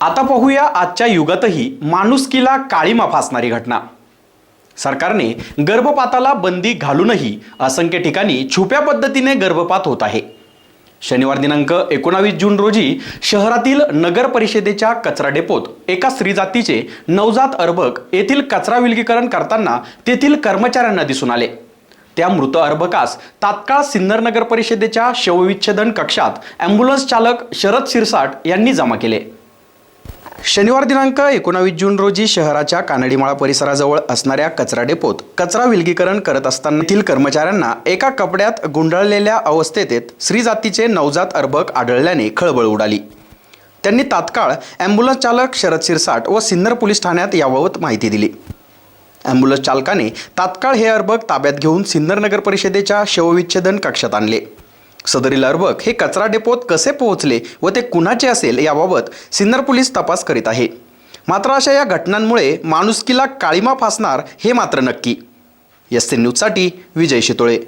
आता पाहूया आजच्या युगातही माणुसकीला काळीमा फासणारी घटना. सरकारने गर्भपाताला बंदी घालूनही असंख्य ठिकाणी छुप्या पद्धतीने गर्भपात होत आहे. शनिवार दिनांक एकोणावीस जून रोजी शहरातील नगर परिषदेच्या कचरा डेपोत एका स्त्री जातीचे नवजात अर्भक येथील कचरा विलगीकरण करताना तेथील कर्मचाऱ्यांना दिसून आले. त्या मृत अर्भकास तात्काळ सिन्नर नगर परिषदेच्या शवविच्छेदन कक्षात ॲम्ब्युलन्स चालक शरद शिरसाट यांनी जमा केले. शनिवार दिनांक एकोणावीस जून रोजी शहराच्या कानडीमाळा परिसराजवळ असणाऱ्या कचरा डेपोत कचरा विलगीकरण करत असताना येथील कर्मचाऱ्यांना एका कपड्यात गुंडाळलेल्या अवस्थेत स्त्री जातीचे नवजात अर्भक आढळल्याने खळबळ उडाली. त्यांनी तात्काळ ॲम्ब्युलन्स चालक शरद सिरसाट व सिन्नर पोलीस ठाण्यात याबाबत माहिती दिली. ॲम्ब्युलन्स चालकाने तात्काळ हे अर्भक ताब्यात घेऊन सिन्नर नगर परिषदेच्या शवविच्छेदन कक्षात आणले. सदरील अर्भक हे कचरा डेपोत कसे पोहोचले व ते कुणाचे असेल याबाबत सिन्नर पोलीस तपास करीत आहे. मात्र अशा या घटनांमुळे माणुसकीला काळीमा फासणार हे मात्र नक्की. एस न्यूजसाठी विजय शितोळे.